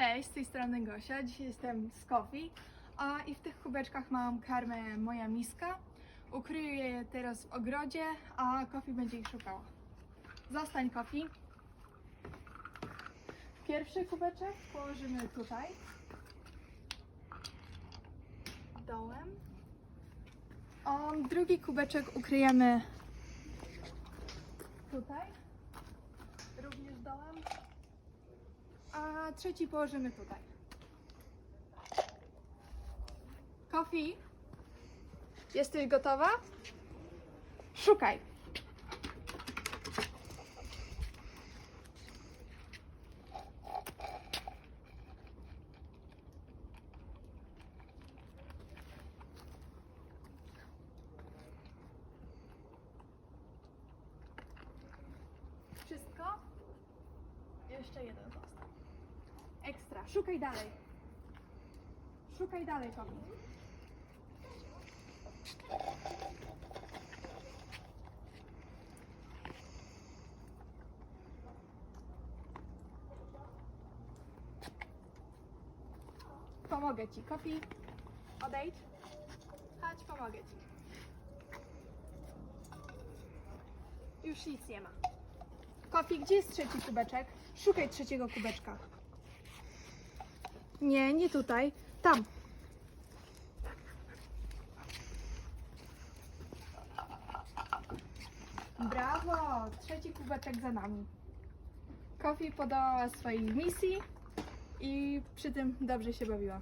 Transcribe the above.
Cześć, z tej strony Gosia. Dzisiaj jestem z Coffee, a i w tych kubeczkach mam karmę Moja Miska. Ukryję je teraz w ogrodzie, a Coffee będzie ich szukała. Zostań Coffee. Pierwszy kubeczek położymy tutaj. Dołem. Drugi kubeczek ukryjemy tutaj. Również dołem. Trzeci położymy tutaj. Kofi, jesteś gotowa? Szukaj. Wszystko? Jeszcze jeden został. Ekstra. Szukaj dalej. Szukaj dalej, Kobi. Pomogę ci. Kofi, odejdź. Chodź, pomogę ci. Już nic nie ma. Kofi, gdzie jest trzeci kubeczek? Szukaj trzeciego kubeczka. Nie, nie tutaj. Tam. Brawo! Trzeci kubeczek za nami. Kofi podała swojej misji i przy tym dobrze się bawiła.